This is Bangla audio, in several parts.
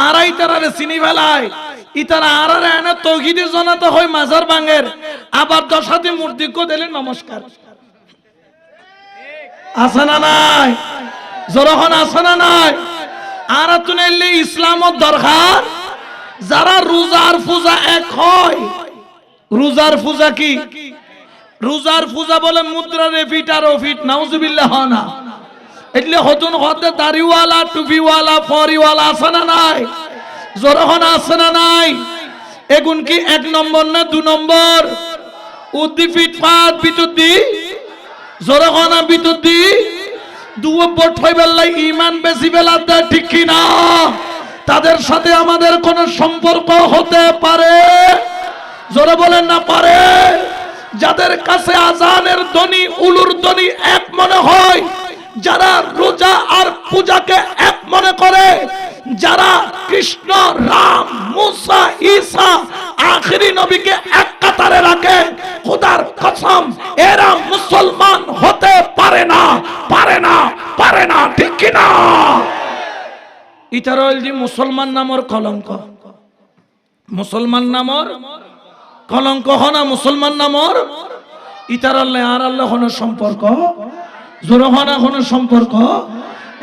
আর ইতারারে চিনি ফেলায়। ইতারা আর আর এনে তৌহিদি জনাতে হয় মাজার বাঙের আবার দশাতে মূর্তিকে দিলেন নমস্কার। আছে না নাই? জরখন আছে না নাই? আর তুনে ইসলামত দরকার? যারা রোজার পূজা এক হয়। রোজার পূজা কি? রোজার পূজা বলে মুদ্রা রেফিট আর অফিট নাউজুবিল্লাহ না। એટલે হতুন হতে দাড়িওয়ালা টুপিওয়ালা ফরিওয়ালা আছে না নাই জোরখন আছে না নাই এগুন কি এক নম্বর না দু নম্বর উদ্দি ফিট পাত বিদ্যুৎ জোরখন বিদ্যুৎ দুব্বর ঠই বেল্লাই ইমান বেশি বেলা দেয় ঠিক কি না তাদের সাথে আমাদের কোনো সম্পর্ক হতে পারে জোরে বলেন না পারে যাদের কাছে আজানের ধ্বনি উলুর ধ্বনি এক মনে হয় যারা রোজা আর পূজাকে এক মনে করে, যারা কৃষ্ণ, রাম, মুসা, ঈসা, আখরি নবীকে এক কাতারে রাখে, খোদার কসম, এরা মুসলমান হতে পারে না পারে না পারে না, ঠিক কি না? ইতারা মুসলমান নামর কলঙ্ক। মুসলমান নামর কলঙ্ক হনা মুসলমান নামর? ইতার আর আল্লাহ সম্পর্ক? জোর হনা হন সম্পর্ক?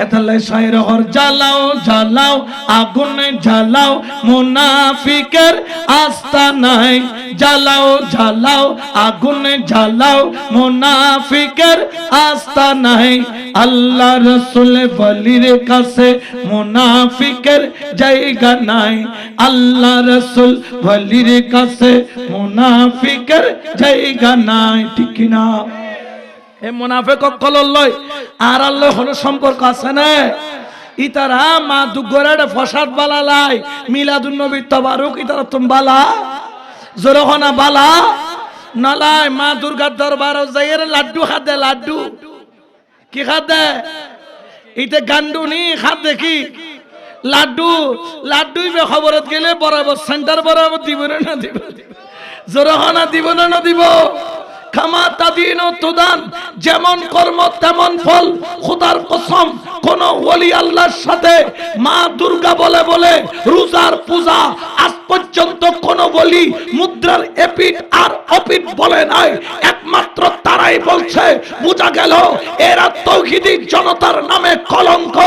এতাল্লাই সাইর হর জ্বালাও জ্বালাও, আগুন জ্বালাও, মুনাফিকের আস্থা নাই। জ্বালাও জ্বালাও, আগুন জ্বালাও, মুনাফিকের আস্থা নাই। আল্লাহ রসুল বলির কাছে মুনাফিকের জায়গা নাই। আল্লাহ রসুল বলির কাছে মুনাফিকের জায়গা নাই। ঠিক না এ মুনাফিক অকল লয়, আর আল্লাহ হলো সম্পর্ক আছে না? ইতারা মা দুগরে ফসাদ বালা লাই, মিলাদুন নবী তবারুক ইতারা তুম বালা জোরহনা বালা নালাই মা দুর্গার দরবার যাইয়ের লাড্ডু খাদে, লাড্ডু। কি খাদে? ইতে গান্ডু নি, খাদ দেখি লাড্ডু লাড্ডু খবরত গেলে বরাবর, সেন্টার বরাবর দিব না দিব? জোরহনা দিব না না দিব? খামা তাদিন যেমন কর্ম তেমন ফল। খোদার কসম, কোন ওলি আল্লাহর সাথে মা দুর্গা বলে বলে রোজার পূজা আজ পর্যন্ত কোন বলি মুদ্রার এপিট আর অপিট বলে নাই। একমাত্র তারাই বলছে, বোঝা গেল এরা তৌহিদি জনতার নামে কলঙ্ক,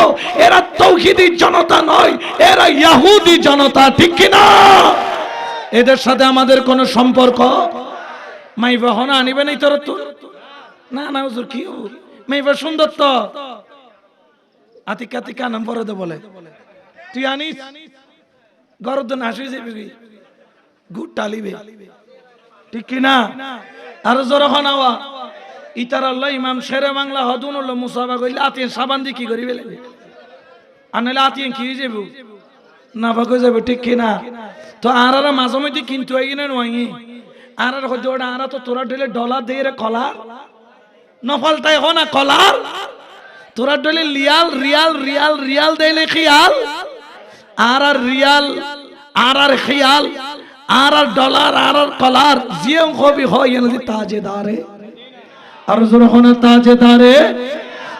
এরা তৌহিদি জনতা নয়, এরা ইয়াহুদি জনতা, ঠিক কিনা? এদের সাথে আমাদের কোনো সম্পর্ক? মাইবা হনা আনিবে নাই তোর তো। না না, হুজুর, কি হব মাইবা সুন্দর তো। আতিকা আতিকা, নাম পরে বলে। তুই আনিস? গরদ না হাসি যাবি গুড টালিবে। ঠিক কি না? আর জোর হনাওয়া ইতার আল্লাহ, ইমাম শেরে বাংলা, হদুন হলো মুসাফা কইলে আতিয়ে সাবান দি কি করিবে আনলে আতিয়ে কি যাব না ভাগ যাবে ঠিক কি না? তো আর আর মাঝে মধ্যে কিন্তু হয় কিনা নয় আর আর আর তো তোরা ঢেলে ডলার দিয়ে রে কলার নফল তাই হো না কলার তোরা ঢেলে লিয়াল, রিয়াল রিয়াল রিয়াল দেলে খিয়াল। আর আর রিয়াল আর আর খিয়াল আর আর ডলার আর আর কলার, জিয়ং হবি হয় এনে তাজেদারে। আর জোর হনে তাজেদারে।